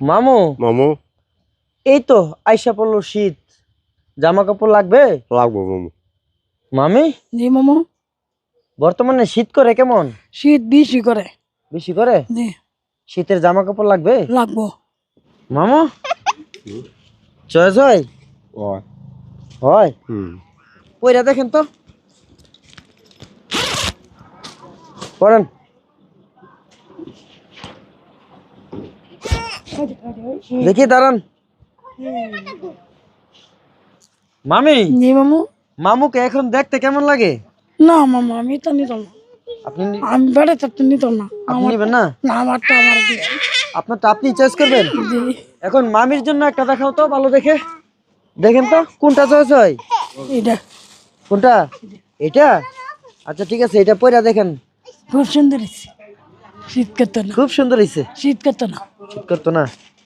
মামু? মামু? এই তো আইসা পড়ল শীত। জামা কাপড় লাগবে? লাগবো মামু। মামি? জি মামু। বর্তমানে শীত করে কেমন? শীত বেশি করে। বেশি করে? জি। শীতের জামা কাপড় লাগবে? লাগবো। মামু? চয়েস হয়। হয়? হুম। পয়রা দেখেন তো। পড়েন। দেখি দাঁড়ান। মামি জি মামু। মামুকে এখন দেখতে কেমন লাগে? না মামু আমি তো নিতাম না। আপনি আমি নিতাম না। আপনি নেবেন না? না আমারটা আমার আপনারটা আপনি চয়েস করবেন। জি। এখন মামির জন্য একটা দেখাও তো ভালো দেখে। দেখেন তো কোনটা চয়েস হয়? এটা কোনটা? এটা আচ্ছা ঠিক আছে এটা পয়রা দেখেন। খুব সুন্দর হয়েছে শীত করতো না। খুব সুন্দর হয়েছে শীত করতো না। শীত করতো না